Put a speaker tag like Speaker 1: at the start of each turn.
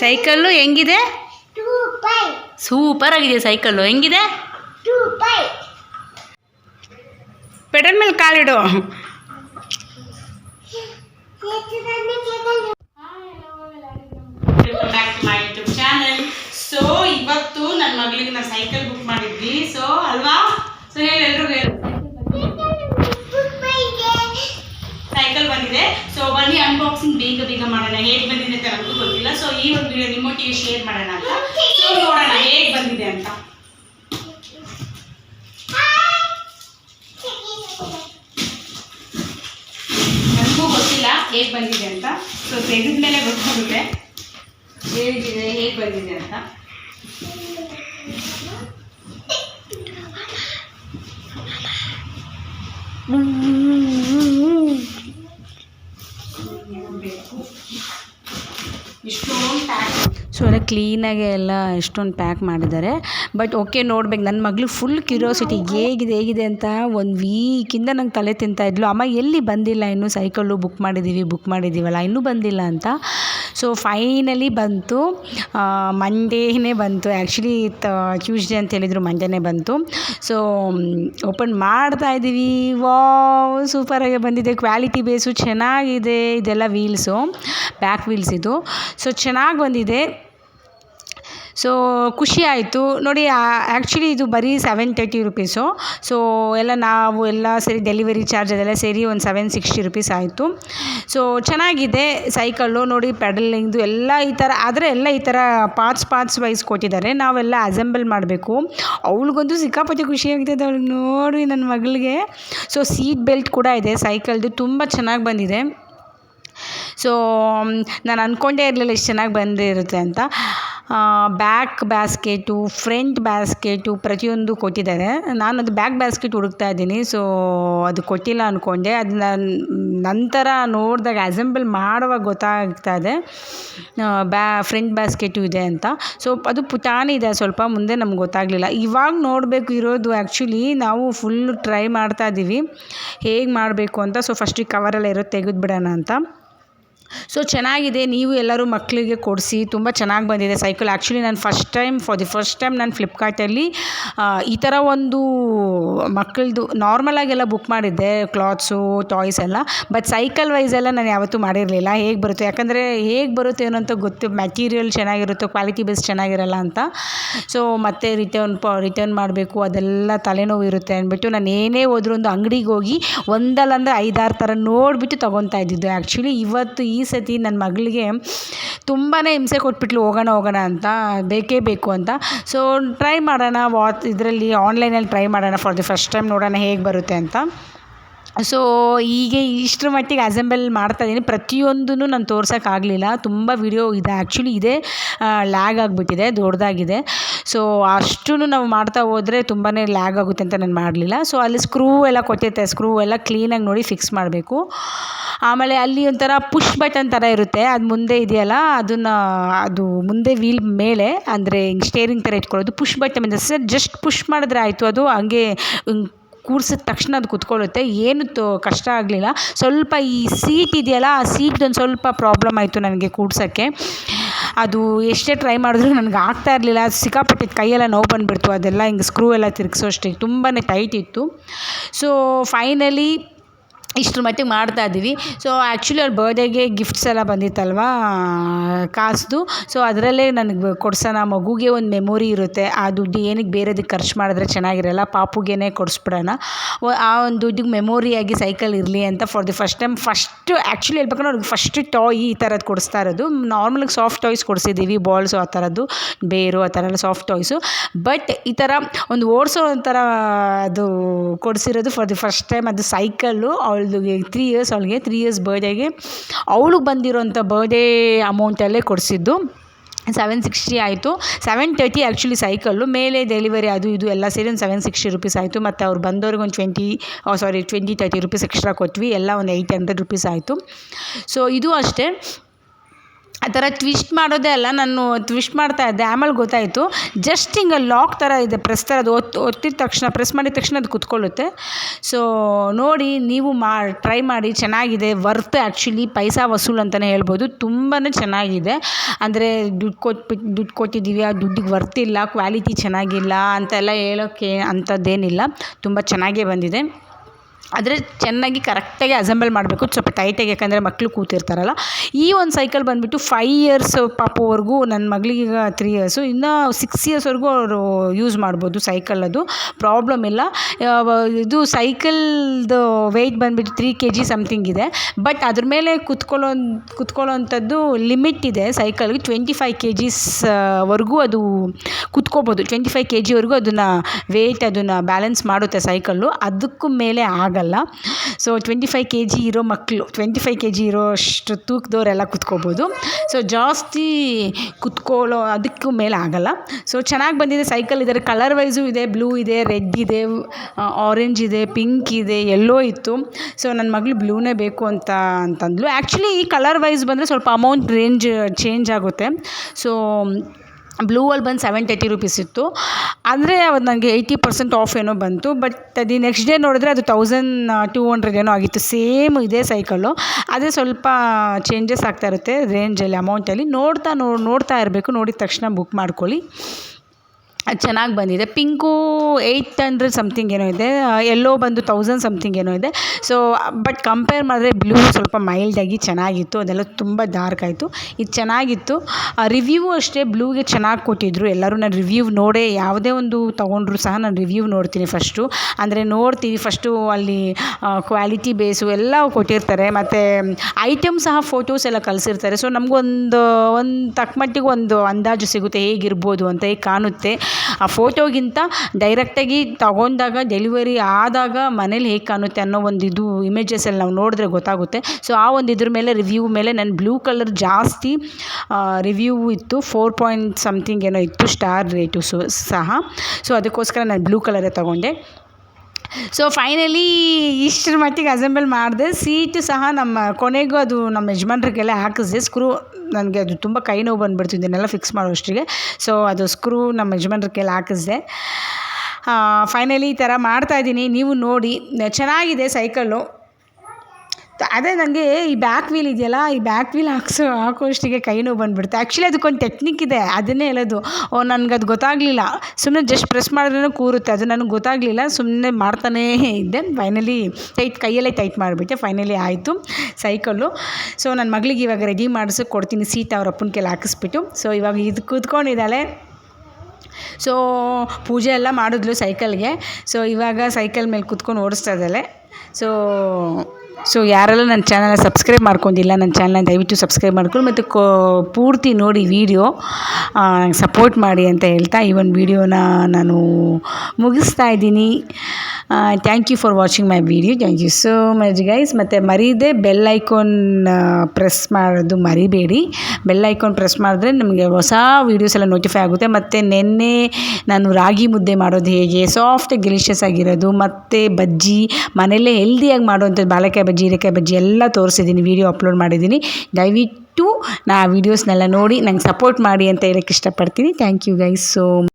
Speaker 1: Cycle ಹೆಂಗಿದೆ? Super ಆಗಿದೆ cycle ಹೆಂಗಿದೆ? ಪೆಡಲ್ ಮೇಲೆ ಕಾಲಿಡು. Welcome back to my YouTube channel so ಇವತ್ತು ನನ್ನ ಮಗಳಿಗೆ ನಾನು ಸೈಕಲ್ ಬುಕ್ ಮಾಡಿದ್ವಿ. ಸೊ ಅಲ್ವಾ? ಸೊ ಹೇಳಿ ಎಲ್ರಿಗೂ ಹೇಳು ಸೈಕಲ್ ಬಂದಿದೆ ಸೊ ಬನ್ನಿ ಅನ್ಬಾಕ್ಸಿಂಗ್ ಬೇಗ ಬೇಗ ಮಾಡೋಣ. ಹೇಗೆ ಬಂದಿದೆ ಅಂತ ನಮಗೂ ಗೊತ್ತಿಲ್ಲ. ಸೊ ಈ ಒಂದು ವಿಡಿಯೋ ನಿಮ್ಮೊಟ್ಟಿಗೆ ಶೇರ್ ಮಾಡೋಣ ಅಂತ. ಸೊ ನೋಡೋಣ ಹೇಗೆ ಬಂದಿದೆ ಅಂತ. ನನಗೂ ಗೊತ್ತಿಲ್ಲ ಹೇಗೆ ಬಂದಿದೆ ಅಂತ. ಸೊ ತೆಗೆದ ಮೇಲೆ ಗೊತ್ತಾಗುತ್ತೆ. ಹೇಗಿದೆ, ಹೇಗೆ ಬಂದಿದೆ ಅಂತ. ಸೊ ಎಲ್ಲ ಕ್ಲೀನಾಗೆ ಎಲ್ಲ ಎಷ್ಟೊಂದು ಪ್ಯಾಕ್ ಮಾಡಿದ್ದಾರೆ. ಬಟ್ ಓಕೆ ನೋಡ್ಬೇಕು. ನನ್ನ ಮಗಳು ಫುಲ್ ಕ್ಯೂರಿಯಾಸಿಟಿ ಹೇಗಿದೆ ಹೇಗಿದೆ ಅಂತ ಒಂದು ವೀಕಿಂದ ನಂಗೆ ತಲೆ ತಿಂತಾಯಿದ್ಲು ಅಮ್ಮ, ಎಲ್ಲಿ ಬಂದಿಲ್ಲ? ಇನ್ನೂ ಸೈಕಲ್ಲು ಬುಕ್ ಮಾಡಿದ್ದೀವಿ ಬುಕ್ ಮಾಡಿದ್ದೀವಲ್ಲ ಇನ್ನೂ ಬಂದಿಲ್ಲ ಅಂತ. ಸೊ ಫೈನಲಿ ಬಂತು. ಮಂಡೇನೇ ಬಂತು. ಆ್ಯಕ್ಚುಲಿ ಟ್ಯೂಸ್ಡೇ ಅಂತ ಹೇಳಿದರು ಮಂಡೇನೇ ಬಂತು. ಸೊ ಓಪನ್ ಮಾಡ್ತಾ ಇದ್ದೀವಿ. ವಾವ್ ಸೂಪರಾಗಿ ಬಂದಿದೆ. ಕ್ವಾಲಿಟಿ ಬೇಸು ಚೆನ್ನಾಗಿದೆ. ಇದೆಲ್ಲ ವೀಲ್ಸು ಬ್ಯಾಕ್ ವೀಲ್ಸ್ ಇದು. ಸೊ ಚೆನ್ನಾಗಿ ಬಂದಿದೆ. ಸೊ ಖುಷಿ ಆಯಿತು. ನೋಡಿ ಆ್ಯಕ್ಚುಲಿ ಇದು ಬರೀ ಸೆವೆನ್ ತರ್ಟಿ ರುಪೀಸು ಸೊ ಎಲ್ಲ ನಾವು ಎಲ್ಲ ಸೇರಿ ಡೆಲಿವರಿ ಚಾರ್ಜ್ ಅದೆಲ್ಲ ಸೇರಿ ಒಂದು ಸೆವೆನ್ ಸಿಕ್ಸ್ಟಿ ರುಪೀಸ್ ಆಯಿತು. ಸೊ ಚೆನ್ನಾಗಿದೆ ಸೈಕಲ್ಲು ನೋಡಿ ಪೆಡಲಿಂಗ್ದು ಎಲ್ಲ ಈ ಥರ ಆದರೆ ಎಲ್ಲ ಈ ಥರ ಪಾರ್ಟ್ಸ್ ಪಾರ್ಟ್ಸ್ ವೈಸ್ ಕೊಟ್ಟಿದ್ದಾರೆ. ನಾವೆಲ್ಲ ಅಸೆಂಬಲ್ ಮಾಡಬೇಕು. ಅವಳಿಗಂತೂ ಸಿಕ್ಕಾಪಟ್ಟೆ ಖುಷಿ ಆಗ್ತದೆ ಅವಳಿಗೆ ನೋಡಿ ನನ್ನ ಮಗಳಿಗೆ. ಸೊ ಸೀಟ್ ಬೆಲ್ಟ್ ಕೂಡ ಇದೆ. ಸೈಕಲ್ದು ತುಂಬ ಚೆನ್ನಾಗಿ ಬಂದಿದೆ. ಸೊ ನಾನು ಅಂದ್ಕೊಂಡೇ ಇರಲಿಲ್ಲ ಇಷ್ಟು ಚೆನ್ನಾಗಿ ಬಂದಿರುತ್ತೆ ಅಂತ. ಬ್ಯಾಕ್ ಬ್ಯಾಸ್ಕೆಟು ಫ್ರಂಟ್ ಬ್ಯಾಸ್ಕೆಟು ಪ್ರತಿಯೊಂದು ಕೊಟ್ಟಿದ್ದಾರೆ. ನಾನು ಅದು ಬ್ಯಾಕ್ ಬ್ಯಾಸ್ಕೆಟ್ ಹುಡುಕ್ತಾ ಇದ್ದೀನಿ ಸೊ ಅದು ಕೊಟ್ಟಿಲ್ಲ ಅಂದ್ಕೊಂಡೆ ಅದನ್ನ ನಂತರ ನೋಡಿದಾಗ ಅಸೆಂಬಲ್ ಮಾಡುವಾಗ ಗೊತ್ತಾಗ್ತಾ ಇದೆ. ಬ್ಯಾ ಫ್ರಂಟ್ ಬ್ಯಾಸ್ಕೆಟು ಇದೆ ಅಂತ. ಸೊ ಅದು ಪುಟಾಣಿ ಇದೆ, ಸ್ವಲ್ಪ ಮುಂದೆ ನಮ್ಗೆ ಗೊತ್ತಾಗಲಿಲ್ಲ. ಇವಾಗ ನೋಡಬೇಕು ಇರೋದು ಆ್ಯಕ್ಚುಲಿ ನಾವು ಫುಲ್ ಟ್ರೈ ಮಾಡ್ತಾ ಇದ್ದೀವಿ. ಹೇಗೆ ಮಾಡಬೇಕು ಅಂತ ಸೊ ಫಸ್ಟಿಗೆ ಕವರೆಲ್ಲ ಇರೋದು ತೆಗೆದುಬಿಡೋಣ ಅಂತ. ಸೊ ಚೆನ್ನಾಗಿದೆ. ನೀವು ಎಲ್ಲರೂ ಮಕ್ಕಳಿಗೆ ಕೊಡಿಸಿ. ತುಂಬ ಚೆನ್ನಾಗಿ ಬಂದಿದೆ ಸೈಕಲ್. ಆ್ಯಕ್ಚುಲಿ ನಾನು first time for the first time ನಾನು ಫ್ಲಿಪ್ಕಾರ್ಟಲ್ಲಿ ಈ ಥರ ಒಂದು ಮಕ್ಕಳದು ನಾರ್ಮಲಾಗೆಲ್ಲ ಬುಕ್ ಮಾಡಿದ್ದೆ. ಕ್ಲಾತ್ಸು ಟಾಯ್ಸ್ ಎಲ್ಲ. ಬಟ್ ಸೈಕಲ್ ವೈಸ್ ಎಲ್ಲ ನಾನು ಯಾವತ್ತೂ ಮಾಡಿರಲಿಲ್ಲ. ಹೇಗೆ ಬರುತ್ತೆ? ಯಾಕಂದರೆ ಹೇಗೆ ಬರುತ್ತೆ ಏನೋ ಅಂತ ಗೊತ್ತು. ಮೆಟೀರಿಯಲ್ ಚೆನ್ನಾಗಿರುತ್ತೋ ಕ್ವಾಲಿಟಿ ಬೇಸ್ ಚೆನ್ನಾಗಿರಲ್ಲ ಅಂತ. ಸೊ ಮತ್ತೆ ರಿಟರ್ನ್ ಪ ರಿಟರ್ನ್ ಮಾಡಬೇಕು. ಅದೆಲ್ಲ ತಲೆನೋವು ಇರುತ್ತೆ ಅಂದ್ಬಿಟ್ಟು ನಾನು ಏನೇ ಹೋದ್ರೂ ಒಂದು ಅಂಗಡಿಗೆ ಹೋಗಿ ಒಂದಲ್ಲ ಅಂದರೆ ಐದಾರು ಥರ ನೋಡಿಬಿಟ್ಟು ತೊಗೊತಾ ಇದ್ದಿದ್ದು. ಆ್ಯಕ್ಚುಲಿ ಇವತ್ತು ಈ ಸತಿ ನನ್ನ ಮಗಳಿಗೆ ತುಂಬಾ ಹಿಂಸೆ ಕೊಟ್ಬಿಟ್ಲು, ಹೋಗೋಣ ಹೋಗೋಣ ಅಂತ, ಬೇಕೇ ಬೇಕು ಅಂತ. ಸೊ ಟ್ರೈ ಮಾಡೋಣ ವಾಟ್ ಇದರಲ್ಲಿ ಆನ್ಲೈನಲ್ಲಿ ಟ್ರೈ ಮಾಡೋಣ ಫಾರ್ ದಿ ಫಸ್ಟ್ ಟೈಮ್ ನೋಡೋಣ ಹೇಗೆ ಬರುತ್ತೆ ಅಂತ. ಸೊ ಹೀಗೆ ಇಷ್ಟರ ಮಟ್ಟಿಗೆ ಅಸೆಂಬಲ್ ಮಾಡ್ತಾ ಇದ್ದೀನಿ. ಪ್ರತಿಯೊಂದೂ ನಾನು ತೋರ್ಸೋಕ್ಕಾಗಲಿಲ್ಲ ತುಂಬ ವಿಡಿಯೋ ಇದೆ. ಆ್ಯಕ್ಚುಲಿ ಇದೆ. ಲ್ಯಾಗ್ ಆಗಿಬಿಟ್ಟಿದೆ. ದೊಡ್ಡದಾಗಿದೆ ಸೊ ಅಷ್ಟೂ ನಾವು ಮಾಡ್ತಾ ಹೋದರೆ ತುಂಬಾ ಲ್ಯಾಗ್ ಆಗುತ್ತೆ ಅಂತ ನಾನು ಮಾಡಲಿಲ್ಲ. ಸೊ ಅಲ್ಲಿ ಸ್ಕ್ರೂ ಎಲ್ಲ ಕೊಟ್ಟಿರ್ತೆ ಸ್ಕ್ರೂ ಎಲ್ಲ ಕ್ಲೀನಾಗಿ ನೋಡಿ ಫಿಕ್ಸ್ ಮಾಡಬೇಕು. ಆಮೇಲೆ ಅಲ್ಲಿ ಒಂಥರ ಪುಷ್ ಬಟನ್ ಥರ ಇರುತ್ತೆ. ಅದು ಮುಂದೆ ಇದೆಯಲ್ಲ? ಅದನ್ನು, ಅದು ಮುಂದೆ ವೀಲ್ ಮೇಲೆ, ಅಂದರೆ ಹಿಂಗೆ ಸ್ಟೇರಿಂಗ್ ಥರ ಇಟ್ಕೊಳ್ಳೋದು. ಪುಷ್ ಬಟನ್ ಜಸ್ಟ್ ಪುಷ್ ಮಾಡಿದ್ರೆ ಆಯಿತು. ಅದು ಹಂಗೆ ಕೂರ್ಸಿದ ತಕ್ಷಣ ಅದು ಕುತ್ಕೊಳ್ಳುತ್ತೆ. ಏನು ತೋ, ಕಷ್ಟ ಆಗಲಿಲ್ಲ. ಸ್ವಲ್ಪ ಈ ಸೀಟ್ ಇದೆಯಲ್ಲ, ಆ ಸೀಟ್ದೊಂದು ಸ್ವಲ್ಪ ಪ್ರಾಬ್ಲಮ್ ಆಯಿತು ನನಗೆ ಕೂಡ್ಸೋಕ್ಕೆ ಅದು ಎಷ್ಟೇ ಟ್ರೈ ಮಾಡಿದ್ರು ನನಗೆ ಆಗ್ತಾ ಇರಲಿಲ್ಲ. ಸಿಕ್ಕಾಪಟ್ಟೆ ಕೈಯೆಲ್ಲ ನೋವು ಬಂದುಬಿಡ್ತು. ಅದೆಲ್ಲ ಹಿಂಗೆ ಸ್ಕ್ರೂ ಎಲ್ಲ ತಿರುಗಿಸೋ ತುಂಬಾ ಟೈಟ್ ಇತ್ತು. ಸೊ ಫೈನಲಿ ಇಷ್ಟ್ರ ಮಟ್ಟಿಗೆ ಮಾಡ್ತಾ ಇದ್ದೀವಿ. ಸೊ ಆ್ಯಕ್ಚುಲಿ ಅವ್ರ ಬರ್ಡೇಗೆ ಗಿಫ್ಟ್ಸ್ ಎಲ್ಲ ಬಂದಿತ್ತಲ್ವಾ? ಕಾಸ್ದು. ಸೊ ಅದರಲ್ಲೇ ನನಗೆ ಕೊಡ್ಸೋಣ. ಮಗುಗೆ ಒಂದು ಮೆಮೊರಿ ಇರುತ್ತೆ. ಆ ದುಡ್ಡು ಏನಕ್ಕೆ ಬೇರೆದಕ್ಕೆ ಖರ್ಚು ಮಾಡಿದ್ರೆ ಚೆನ್ನಾಗಿರಲ್ಲ, ಪಾಪುಗೇನೆ ಕೊಡಿಸ್ಬಿಡೋಣ. ಆ ಒಂದು ದುಡ್ಡಿಗೆ ಮೆಮೊರಿಯಾಗಿ ಸೈಕಲ್ ಇರಲಿ ಅಂತ for the first time first actually ಹೇಳ್ಬೇಕಂದ್ರೆ ಅವ್ರಿಗೆ ಫಸ್ಟ್ ಟಾಯ್ ಈ ಥರದ್ದು ಕೊಡಿಸ್ತಾ ಇರೋದು. ನಾರ್ಮಲಾಗಿ ಸಾಫ್ಟ್ ಟಾಯ್ಸ್ ಕೊಡಿಸಿದ್ದೀವಿ ಬಾಲ್ಸು ಆ ಥರದ್ದು ಬೇರು ಆ ಥರ ಎಲ್ಲ ಸಾಫ್ಟ್ ಟಾಯ್ಸು ಬಟ್ ಈ ಥರ ಒಂದು ಓಡಿಸೋ ಒಂಥರ, ಅದು ಕೊಡಿಸಿರೋದು ಫಾರ್ ದಿ ಫಸ್ಟ್ ಟೈಮ್ ಅದು ಸೈಕಲ್ಲು ಅವಳದು ತ್ರೀ ಇಯರ್ಸ್ ಅವಳಿಗೆ ತ್ರೀ ಇಯರ್ಸ್ ಬರ್ಡೇಗೆ ಅವಳಿಗೆ ಬಂದಿರೋಂಥ ಬರ್ಡೇ ಅಮೌಂಟಲ್ಲೇ ಕೊಡಿಸಿದ್ದು. ಸೆವೆನ್ ಸಿಕ್ಸ್ಟಿ ಆಯಿತು. ಸೆವೆನ್ ತರ್ಟಿ ಆ್ಯಕ್ಚುಲಿ ಸೈಕಲ್ಲು ಮೇಲೆ ಡೆಲಿವರಿ ಅದು ಇದು ಎಲ್ಲ ಸೇರಿ ಒಂದು ಸೆವೆನ್ ಸಿಕ್ಸ್ಟಿ ರುಪೀಸ್ ಆಯಿತು. ಮತ್ತು ಅವ್ರು ಬಂದವ್ರಿಗೆ ಒಂದು twenty sorry twenty thirty rupees extra ಕೊಟ್ವಿ. ಎಲ್ಲ ಒಂದು ಏಯ್ಟ್ ಹಂಡ್ರೆಡ್ ರುಪೀಸ್ ಆಯಿತು. ಸೊ ಇದು ಅಷ್ಟೇ. ಆ ಥರ ಟ್ವಿಸ್ಟ್ ಮಾಡೋದೇ ಅಲ್ಲ, ನಾನು ಟ್ವಿಸ್ಟ್ ಮಾಡ್ತಾ ಇದ್ದೆ. ಆಮೇಲೆ ಗೊತ್ತಾಯಿತು ಜಸ್ಟ್ ಹಿಂಗೆ ಲಾಕ್ ಥರ ಇದೆ ಪ್ರೆಸ್ ಥರ ಅದು ಒತ್ತು, ಒತ್ತಿದ ತಕ್ಷಣ ಪ್ರೆಸ್ ಮಾಡಿದ ತಕ್ಷಣ ಅದು ಕುತ್ಕೊಳ್ಳುತ್ತೆ. ಸೊ ನೋಡಿ, ನೀವು ಮಾ ಟ್ರೈ ಮಾಡಿ, ಚೆನ್ನಾಗಿದೆ ವರ್ತ್ ಆ್ಯಕ್ಚುಲಿ ಪೈಸಾ ವಸೂಲ್ ಅಂತಲೇ ಹೇಳ್ಬೋದು ತುಂಬಾ ಚೆನ್ನಾಗಿದೆ. ಅಂದರೆ ದುಡ್ಡು ಕೊಟ್ಬಿಟ್ಟು ದುಡ್ಡು ಕೊಟ್ಟಿದ್ದೀವಿ, ಆ ದುಡ್ಡಿಗೆ ವರ್ತ್ ಇಲ್ಲ ಕ್ವಾಲಿಟಿ ಚೆನ್ನಾಗಿಲ್ಲ ಅಂತೆಲ್ಲ ಹೇಳೋಕ್ಕೆ ಅಂಥದ್ದೇನಿಲ್ಲ, ತುಂಬ ಚೆನ್ನಾಗೇ ಬಂದಿದೆ. ಆದರೆ ಚೆನ್ನಾಗಿ ಕರೆಕ್ಟಾಗಿ ಅಸೆಂಬಲ್ ಮಾಡಬೇಕು. ಸ್ವಲ್ಪ ಟೈಟಾಗಿ ಯಾಕಂದರೆ ಮಕ್ಕಳು ಕೂತಿರ್ತಾರಲ್ಲ. ಈ ಒಂದು ಸೈಕಲ್ ಬಂದುಬಿಟ್ಟು ಫೈ ಇಯರ್ಸ್ ಪಾಪವರೆಗೂ ನನ್ನ ಮಗಳಿಗೆ ಈಗ ತ್ರೀ ಇಯರ್ಸು ಇನ್ನೂ ಸಿಕ್ಸ್ ಇಯರ್ಸ್ವರೆಗೂ ಅವರು ಯೂಸ್ ಮಾಡ್ಬೋದು ಸೈಕಲ್ ಅದು. ಪ್ರಾಬ್ಲಮ್ ಇಲ್ಲ. ಇದು ಸೈಕಲ್ದು ವೆಯ್ಟ್ ಬಂದುಬಿಟ್ಟು ತ್ರೀ ಕೆ ಜಿ ಸಮ್ಥಿಂಗ್ ಇದೆ. ಬಟ್ ಅದ್ರ ಮೇಲೆ ಕುತ್ಕೊಳ್ಳೋ ಕುತ್ಕೊಳ್ಳೋವಂಥದ್ದು ಲಿಮಿಟ್ ಇದೆ ಸೈಕಲ್ಗೆ ಟ್ವೆಂಟಿ ಫೈವ್ ಕೆ ಜೀಸ್ವರೆಗೂ ಅದು ಕುತ್ಕೋಬೋದು. ಟ್ವೆಂಟಿ ಫೈವ್ ಕೆ ಜಿವರೆಗೂ ಅದನ್ನು ವೆಯ್ಟ್ ಅದನ್ನು ಬ್ಯಾಲೆನ್ಸ್ ಮಾಡುತ್ತೆ ಸೈಕಲ್ಲು ಅದಕ್ಕೂ ಮೇಲೆ ಆಗಲ್ಲ. So twenty five K G ಇರೋ ಮಕ್ಕಳು ಟ್ವೆಂಟಿ ಫೈವ್ ಕೆ ಜಿ ಇರೋ ಅಷ್ಟು ತೂಕದವರೆಲ್ಲ ಕುತ್ಕೋಬೋದು. ಸೊ ಜಾಸ್ತಿ ಕುತ್ಕೊಳ್ಳೋ ಅದಕ್ಕೂ ಮೇಲೆ ಆಗಲ್ಲ. ಸೊ ಚೆನ್ನಾಗಿ ಬಂದಿದೆ ಸೈಕಲ್ ಇದ್ದಾರೆ ಕಲರ್ ವೈಸು ಇದೆ ಬ್ಲೂ ಇದೆ ರೆಡ್ ಇದೆ ಆರೆಂಜ್ ಇದೆ ಪಿಂಕ್ ಇದೆ ಎಲ್ಲೋ ಇತ್ತು. ಸೊ ನನ್ನ ಮಗಳು ಬ್ಲೂನೇ ಬೇಕು ಅಂತ ಅಂತಂದ್ಲು. ಆ್ಯಕ್ಚುಲಿ ಈ ಕಲರ್ ವೈಸ್ ಬಂದರೆ ಸ್ವಲ್ಪ ಅಮೌಂಟ್ ರೇಂಜ್ ಚೇಂಜ್ ಆಗುತ್ತೆ. ಸೊ ಬ್ಲೂವಲ್ಲಿ ಬಂದು ಸೆವೆನ್ ತರ್ಟಿ ರುಪೀಸ್ ಇತ್ತು. ಅಂದರೆ ಅವತ್ತು ನನಗೆ ಏಯ್ಟಿ ಪರ್ಸೆಂಟ್ ಆಫ್ ಏನೋ ಬಂತು ಬಟ್ ಅದು ನೆಕ್ಸ್ಟ್ ಡೇ ನೋಡಿದ್ರೆ ಅದು ತೌಸಂಡ್ ಟೂ ಹಂಡ್ರೆಡ್ ಏನೋ ಆಗಿತ್ತು. ಸೇಮ್ ಇದೇ ಸೈಕಲ್ಲು ಆದರೆ ಸ್ವಲ್ಪ ಚೇಂಜಸ್ ಆಗ್ತಾ ಇರುತ್ತೆ ರೇಂಜಲ್ಲಿ ಅಮೌಂಟಲ್ಲಿ ನೋಡ್ತಾ ನೋ, ನೋಡ್ತಾ ಇರಬೇಕು, ನೋಡಿದ ತಕ್ಷಣ ಬುಕ್ ಮಾಡ್ಕೊಳ್ಳಿ. ಅದು ಚೆನ್ನಾಗಿ ಬಂದಿದೆ. ಪಿಂಕು ಏಯ್ಟ್ ಹಂಡ್ರೆಡ್ ಸಮಥಿಂಗ್ ಏನೋ ಇದೆ. ಎಲ್ಲೋ ಬಂದು ತೌಸಂಡ್ ಸಮಥಿಂಗ್ ಏನೋ ಇದೆ. ಸೊ ಬಟ್ ಕಂಪೇರ್ ಮಾಡಿದ್ರೆ ಬ್ಲೂ ಸ್ವಲ್ಪ ಮೈಲ್ಡಾಗಿ ಚೆನ್ನಾಗಿತ್ತು. ಅದೆಲ್ಲ ತುಂಬ ಡಾರ್ಕ್ ಆಯಿತು. ಇದು ಚೆನ್ನಾಗಿತ್ತು. ರಿವ್ಯೂ ಅಷ್ಟೇ ಬ್ಲೂಗೆ ಚೆನ್ನಾಗಿ ಕೊಟ್ಟಿದ್ದರು ಎಲ್ಲರೂ ನಾನು ರಿವ್ಯೂ ನೋಡೇ, ಯಾವುದೇ ಒಂದು ತೊಗೊಂಡ್ರು ಸಹ ನಾನು ರಿವ್ಯೂ ನೋಡ್ತೀನಿ ಫಸ್ಟು ಅಂದರೆ ನೋಡ್ತೀವಿ ಫಸ್ಟು ಅಲ್ಲಿ ಕ್ವಾಲಿಟಿ ಬೇಸು ಎಲ್ಲ ಕೊಟ್ಟಿರ್ತಾರೆ. ಮತ್ತು ಐಟಮ್ ಸಹ ಫೋಟೋಸ್ ಎಲ್ಲ ಕಲಿಸಿರ್ತಾರೆ ಸೊ ನಮಗೊಂದು, ಒಂದು ತಕ್ಕ ಮಟ್ಟಿಗೆ ಒಂದು ಅಂದಾಜು ಸಿಗುತ್ತೆ ಹೇಗಿರ್ಬೋದು ಅಂತ ಹೇಗೆ ಕಾಣುತ್ತೆ. ಆ ಫೋಟೋಗಿಂತ ಡೈರೆಕ್ಟಾಗಿ ತಗೊಂಡಾಗ, ಡೆಲಿವರಿ ಆದಾಗ ಮನೇಲಿ ಹೇಗೆ ಕಾಣುತ್ತೆ ಅನ್ನೋ ಒಂದು ಇದು ಇಮೇಜಸಲ್ಲಿ ನಾವು ನೋಡಿದ್ರೆ ಗೊತ್ತಾಗುತ್ತೆ. ಸೊ ಆ ಒಂದು ಇದ್ರ ಮೇಲೆ ರಿವ್ಯೂ ಮೇಲೆ ನಾನು ಬ್ಲೂ ಕಲರ್ ಜಾಸ್ತಿ ರಿವ್ಯೂ ಇತ್ತು. ಫೋರ್ ಪಾಯಿಂಟ್ ಸಮಥಿಂಗ್ ಏನೋ ಇತ್ತು ಸ್ಟಾರ್ ರೇಟು ಸಹ. ಸೊ ಅದಕ್ಕೋಸ್ಕರ ನಾನು ಬ್ಲೂ ಕಲರೇ ತೊಗೊಂಡೆ. ಸೊ ಫೈನಲಿ ಇಷ್ಟರ ಮಟ್ಟಿಗೆ ಅಸೆಂಬಲ್ ಮಾಡಿದೆ. ಸೀಟು ಸಹ ನಮ್ಮ ಕೊನೆಗೂ ಅದು ನಮ್ಮ ಯಜಮಾನ್ರಿಗೆಲ್ಲ ಹಾಕಿಸಿದೆ. ಸ್ಕ್ರೂ ನನಗೆ ಅದು ತುಂಬ ಕೈ ನೋವು ಬಂದುಬಿಡ್ತು ಇದನ್ನೆಲ್ಲ ಫಿಕ್ಸ್ ಮಾಡೋಷ್ಟಿಗೆ ಸೊ ಅದು ಸ್ಕ್ರೂ ನಮ್ಮ ಯಜಮಾನ್ರಿಗೆಲ್ಲ ಹಾಕಿಸಿದೆ. ಫೈನಲಿ ಈ ಥರ ಮಾಡ್ತಾಯಿದ್ದೀನಿ ನೀವು ನೋಡಿ, ಚೆನ್ನಾಗಿದೆ ಸೈಕಲ್ಲು ಅದೇ ನನಗೆ ಈ ಬ್ಯಾಕ್ ವೀಲ್ ಇದೆಯಲ್ಲ, ಈ ಬ್ಯಾಕ್ ವೀಲ್ ಹಾಕ್ಸೋ, ಹಾಕೋಷ್ಟಿಗೆ ಕೈ ನೋವು ಬಂದುಬಿಡುತ್ತೆ. ಆ್ಯಕ್ಚುಲಿ ಅದಕ್ಕೊಂದು ಟೆಕ್ನಿಕ್ ಇದೆ, ಅದನ್ನೇ ಹೇಳೋದು. ನನಗೆ ಅದು ಗೊತ್ತಾಗಲಿಲ್ಲ. ಸುಮ್ಮನೆ ಜಸ್ಟ್ ಪ್ರೆಸ್ ಮಾಡಿದ್ರೂ ಕೂರುತ್ತೆ, ಅದು ನನಗೆ ಗೊತ್ತಾಗಲಿಲ್ಲ ಸುಮ್ಮನೆ ಮಾಡ್ತಾನೇ ಇದ್ದೆ. ಫೈನಲಿ ಟೈಟ್ ಕೈಯಲ್ಲೇ ಟೈಟ್ ಮಾಡಿಬಿಟ್ಟೆ ಫೈನಲಿ ಆಯಿತು ಸೈಕಲ್ಲು ಸೊ ನನ್ನ ಮಗಳಿಗೆ ಇವಾಗ ರೆಡಿ ಮಾಡಿಸಿ ಕೊಡ್ತೀನಿ ಸೀಟ್ ಅವ್ರ ಅಪ್ಪನ ಕೈಲಿ ಹಾಕಿಸ್ಬಿಟ್ಟು. ಸೊ ಇವಾಗ ಇದು ಕೂತ್ಕೊಂಡಿದ್ದಾಳೆ. ಸೊ ಪೂಜೆ ಎಲ್ಲ ಮಾಡಿದ್ಲು ಸೈಕಲ್ಗೆ ಸೊ ಇವಾಗ ಸೈಕಲ್ ಮೇಲೆ ಕೂತ್ಕೊಂಡು ಓಡಿಸ್ತಾ ಇದ್ದಾಳೆ. ಸೊ ಸೊ ಯಾರೆಲ್ಲ ನನ್ನ ಚಾನಲ್ನ ಸಬ್ಸ್ಕ್ರೈಬ್ ಮಾಡ್ಕೊಂಡಿಲ್ಲ, ನನ್ನ ಚಾನಲ್ನ ದಯವಿಟ್ಟು ಸಬ್ಸ್ಕ್ರೈಬ್ ಮಾಡ್ಕೊಂಡು ಮತ್ತು ಕೋ, ಪೂರ್ತಿ ನೋಡಿ ವೀಡಿಯೋ ಸಪೋರ್ಟ್ ಮಾಡಿ ಅಂತ ಹೇಳ್ತಾ ಈ ಒಂದು ವೀಡಿಯೋನ ನಾನು ಮುಗಿಸ್ತಾ ಇದ್ದೀನಿ. Thank you for watching my video thank you so much guys ಮತ್ತು ಮರೀದೆ ಬೆಲ್ ಐಕಾನ್ ಪ್ರೆಸ್ ಮಾಡೋದು ಮರಿಬೇಡಿ. ಬೆಲ್ ಐಕಾನ್ ಪ್ರೆಸ್ ಮಾಡಿದ್ರೆ ನಿಮಗೆ ಹೊಸ ವೀಡಿಯೋಸ್ ಎಲ್ಲ ನೋಟಿಫೈ ಆಗುತ್ತೆ. ಮತ್ತು ನಿನ್ನೆ ನಾನು ರಾಗಿ ಮುದ್ದೆ ಮಾಡೋದು ಹೇಗೆ ಸಾಫ್ಟ್ ಗಿಲಿಷಿಯಸ್ ಆಗಿರೋದು, ಮತ್ತು ಬಜ್ಜಿ, ಮನೆಯಲ್ಲೇ ಹೆಲ್ದಿಯಾಗಿ ಮಾಡುವಂಥದ್ದು ಬಾಳೆಕಾಯಿ ಬಜ್ಜಿ, ಹೀರೆಕಾಯಿ ಬಜ್ಜಿ ಎಲ್ಲ ತೋರಿಸಿದ್ದೀನಿ ವೀಡಿಯೋ ಅಪ್ಲೋಡ್ ಮಾಡಿದ್ದೀನಿ. ದಯವಿಟ್ಟು ನಾ ವೀಡಿಯೋಸ್ನೆಲ್ಲ ನೋಡಿ, ನಂಗೆ ಸಪೋರ್ಟ್ ಮಾಡಿ ಅಂತ ಹೇಳಕ್ಕೆ ಇಷ್ಟಪಡ್ತೀನಿ. Thank you guys so